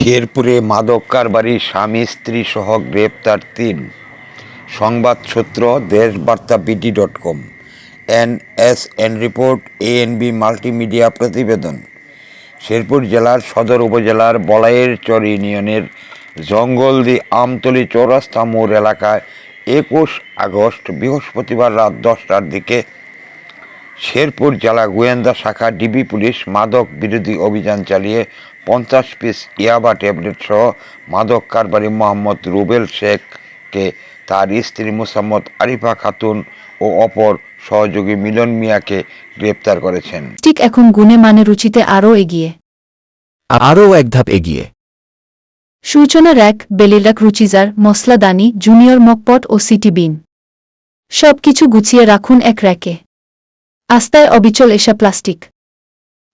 শেরপুরে মাদক কারবারি স্বামী, স্ত্রী সহ গ্রেপ্তার তিন। সংবাদ সূত্র, Deshbarta BD dot com. N S N report, ANB multimedia প্রতিবেদন। শেরপুর জেলার সদর উপজেলার বলাইয়ের চর ইউনিয়নের জঙ্গলদি আমতলি চৌরাস্তা মোড় এলাকায় একুশ আগস্ট বৃহস্পতিবার রাত দশটার দিকে শেরপুর জেলা গোয়েন্দা শাখা ডিবি পুলিশ মাদক বিরোধী অভিযান চালিয়ে পঞ্চাশ পিস ইয়াবা ট্যাবলেট সহ মাদক কারবারি মোহাম্মদ রুবেল শেখকে তার স্ত্রী মোসাম্মদ আরিফা খাতুন ও অপর সহযোগী মিলন মিয়াকে গ্রেপ্তার করেছেন। ঠিক এখন গুণে মানে রুচিতে আরও এগিয়ে। আরও এক ধাপ এগিয়ে। সূচনা র্যাক বেলিরাক রুচিজার মশলাদানি জুনিয়র মকপট ও সিটি বিন। সবকিছু গুছিয়ে রাখুন এক র্যাকে। আস্তায় অবিচল এসা প্লাস্টিক।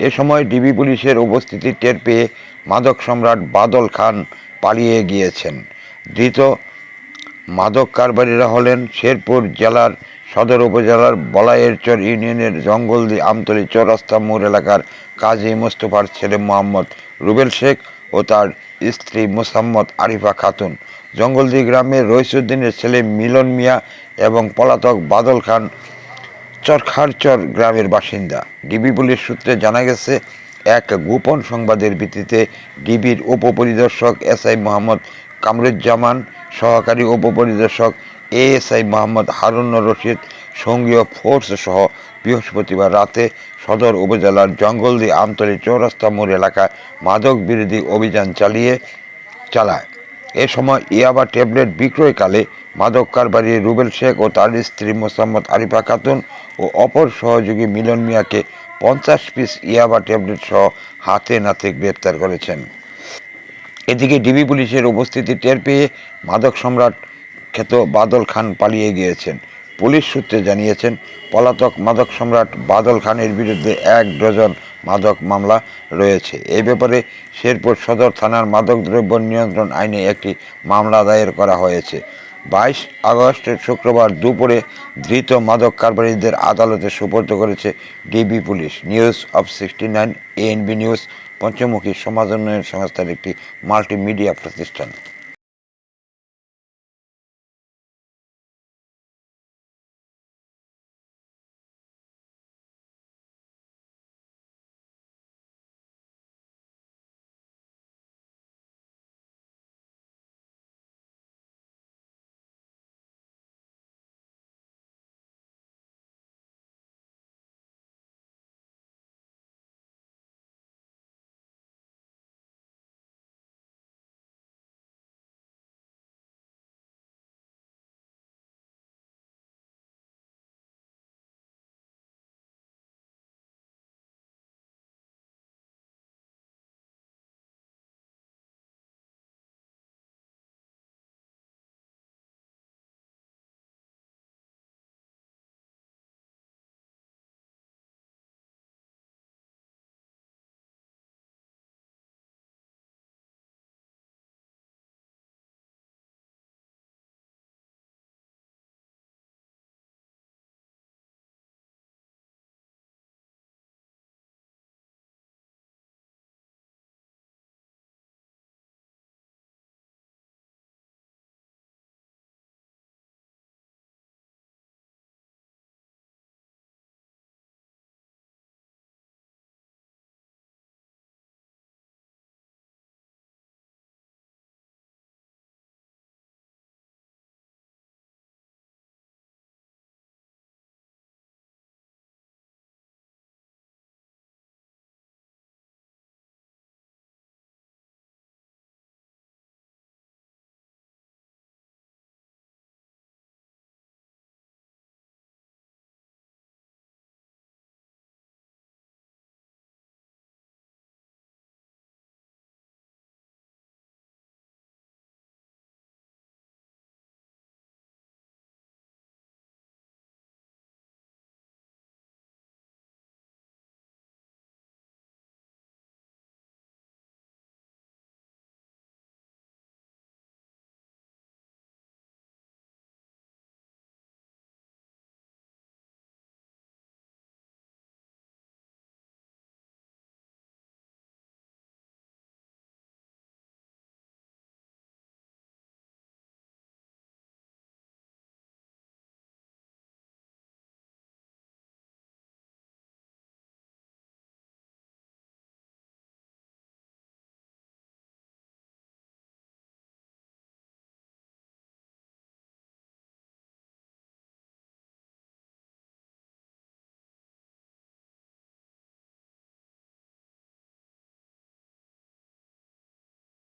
এ সময় ডিবি পুলিশের উপস্থিতি টের পেয়ে মাদক সম্রাট বাদল খান পালিয়ে গিয়েছেন। ধৃত মাদক কারবারিরা হলেন শেরপুর জেলার সদর উপজেলার বলাইয়েরচর ইউনিয়নের জঙ্গলদি আমতলি চৌরাস্তা মোড় এলাকার কাজী মোস্তফার ছেলে মোহাম্মদ রুবেল শেখ ও তার স্ত্রী মোসাম্মদ আরিফা খাতুন। জঙ্গলদি গ্রামের রইসুদ্দিনের ছেলে মিলন মিয়া এবং পলাতক বাদল খান চরখারচর গ্রামের বাসিন্দা। ডিবি পুলিশ সূত্রে জানা গেছে, এক গোপন সংবাদের ভিত্তিতে ডিবির উপপরিদর্শক এসআই মোহাম্মদ কামরুজ্জামান, সহকারী উপপরিদর্শক এএসআই মোহাম্মদ হারুনুর রশিদ, সঙ্গীয় ফোর্স সহ বৃহস্পতিবার রাতে সদর উপজেলার জঙ্গলদি আমতলী চৌরাস্তা মোড় এলাকায় মাদক বিরোধী অভিযান চালিয়ে, চালায়। এ সময় ইয়াবা ট্যাবলেট বিক্রয়কালে মাদক কারবারি রুবেল শেখ ও তার স্ত্রী মোসাম্মদ আরিফা খাতুন ও অপর সহযোগী মিলন মিয়াকে পঞ্চাশ পিস ইয়াবা ট্যাবলেট সহ হাতে নাতে গ্রেপ্তার করেছেন। এদিকে ডিবি পুলিশের উপস্থিতি টের পেয়ে মাদক সম্রাট খ্যাত বাদল খান পালিয়ে গিয়েছেন। পুলিশ সূত্রে জানিয়েছেন, পলাতক মাদক সম্রাট বাদল খানের বিরুদ্ধে এক ডজন মাদক মামলা রয়েছে। এই ব্যাপারে শেরপুর সদর থানার মাদকদ্রব্য নিয়ন্ত্রণ আইনে একটি মামলা দায়ের করা হয়েছে। বাইশ আগস্টের শুক্রবার দুপুরে ধৃত মাদক কারবারিদের আদালতে সুপর্দ করেছে DB police. News of sixty nine, ANB news, পঞ্চমুখী সমাজ উন্নয়ন সংস্থার একটি মাল্টিমিডিয়া প্রতিষ্ঠান।